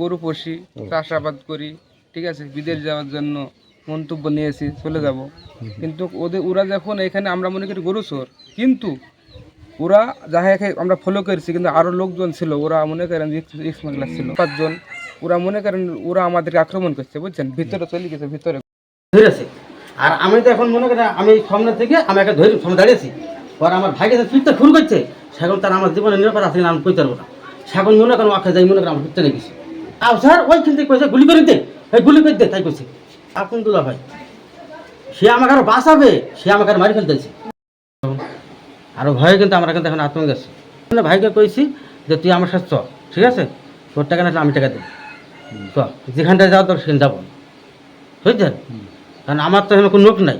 গরু পুষি, চাষাবাদ করি, ঠিক আছে, বিদেশ যাওয়ার জন্য মন্তব্য নিয়েছি, চলে যাব। কিন্তু ওদের, ওরা যখন এখানে, আমরা মনে করি গরু চোর, কিন্তু ওরা যাহাকে আমরা ফলো করেছি, কিন্তু আরও লোকজন ছিল, ওরা মনে করেন ছিল। পাঁচজন, ওরা মনে করেন, ওরা আমাদেরকে আক্রমণ করছে, বুঝছেন? ভিতরে চলে গেছে, ভিতরে। ধরেছে আর আমি তো এখন মনে করি আমি সামনে থেকে, আমি একটা ধরে সামনে দাঁড়িয়েছি পর আমার ভাইকে যে ফিরতে শুরু করছে সেখন তার আমার জীবনে নিরাপদ আছে আমি কইতে পারব না। সেখন মনে করেন ওকে যাই মনে করেন আমার ফিরতে লেগেছে। আর স্যার ওইখান থেকে কইছে গুলি করে দে। এই গুলি করে দে, তাই কইছে। আপন দুলা ভাই, সে আমাকে আরও বাঁচাবে, সে আমাকে মারি ফেলতেছে আরও ভয়ে কিন্তু আমরা কিন্তু এখন আছি। মানে ভাইকে কইছি যে, তুই আমার সাথে চ ঠিক আছে? তোর টাকা না আমি টাকা দেব। চ যেখানটায় যাও তোর সেখানে যাব। বুঝছেন কারণ আমার তো এখানে কোনো লোক নাই।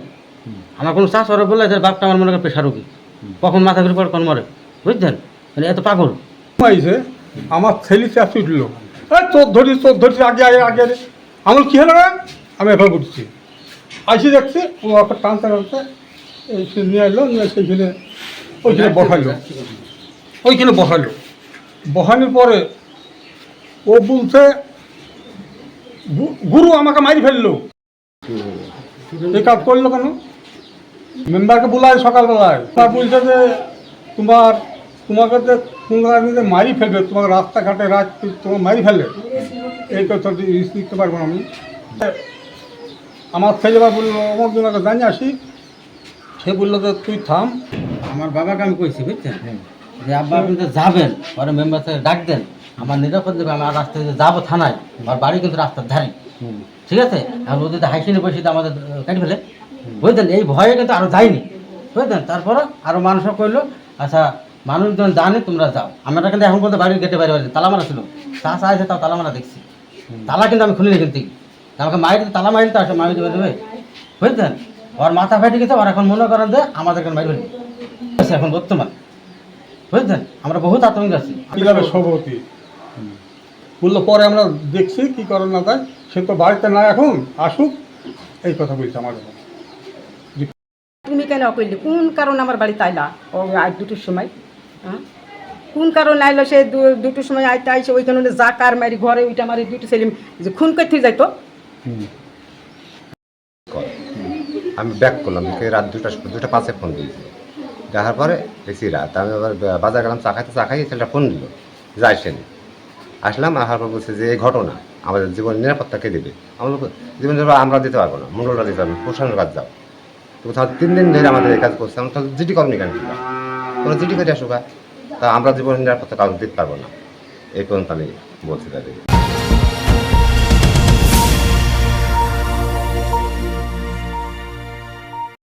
আমার কোনো চাষ ওরা বললে যে, বাপটা আমার মনে করেন পেশা রুগী। কখন মাথা ঘুরে পড়ে কোন মরে। বুঝছেন মানে এত পাগল। আইসে আমার ছেলে চাষ উঠল এই চোর ধরি, চোর ধরছি আগে আগে আগে আগে। আমার কী হলো আমি এবার করছি আইসি দেখছি ও একটা টানতে টানতে এই নিয়ে এলো, নিয়ে সেইখানে ওইখানে বসাইলো। ওইখানে বসাইলো। বসানোর পরে ও বলছে গুরু আমাকে মারি ফেলল। এই কাজ করল কেন? মেম্বারকে বলায় সকালবেলায়। তা বলছে যে, তোমার, তোমাকে যে তোমরা মারি ফেলবে তোমাকে রাস্তাঘাটে রাত তোমার মারি ফেলে এই কথা রিস্ক দিতে পারব না আমি। আমার ছেলে বা বলল অমুক জনকে জানি আসি। সে বলল যে তুই থাম। আমার বাবাকে আমি কইছি বুঝছেন? যে আব্বা আপনি তো যাবেন পরে মেম্বার থেকে ডাক দেন। আমার নিরাপদ দেবে আমার রাস্তায় যে যাব থানায়। আমার বাড়ি কিন্তু রাস্তার ধারে। ঠিক আছে? এখন ওদের হাইসিনে বসে আমাদের কেটে ফেলে। বুঝলেন? এই ভয়ে কিন্তু আরও যায়নি। বুঝলেন? তারপরে আরও মানুষও কইলো আচ্ছা মানুষজন জানে তোমরা যাও। আমরা কিন্তু এখন পর্যন্ত বাড়ির গেটে বাইরে বাইরে তালা মারা ছিল। তা আছে তাও তালা মারা দেখছি। তালা কিন্তু আমি খুলিনি কিন্তু। আমাকে মায়ের তালা মারি তো আসে মায়ের দেবে দেবে বুঝলেন? ওর মাথা ফেটে গেছে ওর এখন মনে করেন যে আমাদের এখন মারি ফেলবে এখন বর্তমান। বুঝলেন? আমরা বহুত আতঙ্ক আছি। সভাপতি বলল পরে আমরা দেখছি কি করে না তাই। সে তো বাড়িতে না এখন আসুক। এই কথা বলছে আমার তুমি কেন করলি কোন কারণ আমার বাড়িতে আইলা ও আজ দুটোর সময়। কোন কারণ আইলো সে দু- দুটোর সময় আইতে আইসে ওইখানে যা কার মারি ঘরে ওইটা মারি দুটো ছেলে যে খুন করতে যাইতো। আমি ব্যাক করলাম রাত দুটা দুটা পাঁচে ফোন দিয়েছি। দেখার পরে দেখছি রাত। আমি আবার বাজার গেলাম, চা খাইতে, চা খাই ছেলেটা ফোন দিল। যে আসেনি আসলাম, আসার পর বলছে যে, এই ঘটনা, আমাদের জীবন নিরাপত্তা কে দেবে? আমরা জীবন আমরা দিতে পারব না, মন্ডলরা দিতে পারব প্রশাসনের কাজ যাও। তো কোথাও তিন দিন ধরে আমাদের এই কাজ করছে, আমরা জিডি করনি কেন? তোমরা? চিঠি করে আসো তা আমরা জীবন নিরাপত্তা কাউকে দিতে পারব না এই পর্যন্ত আমি বলছি তাদেরকে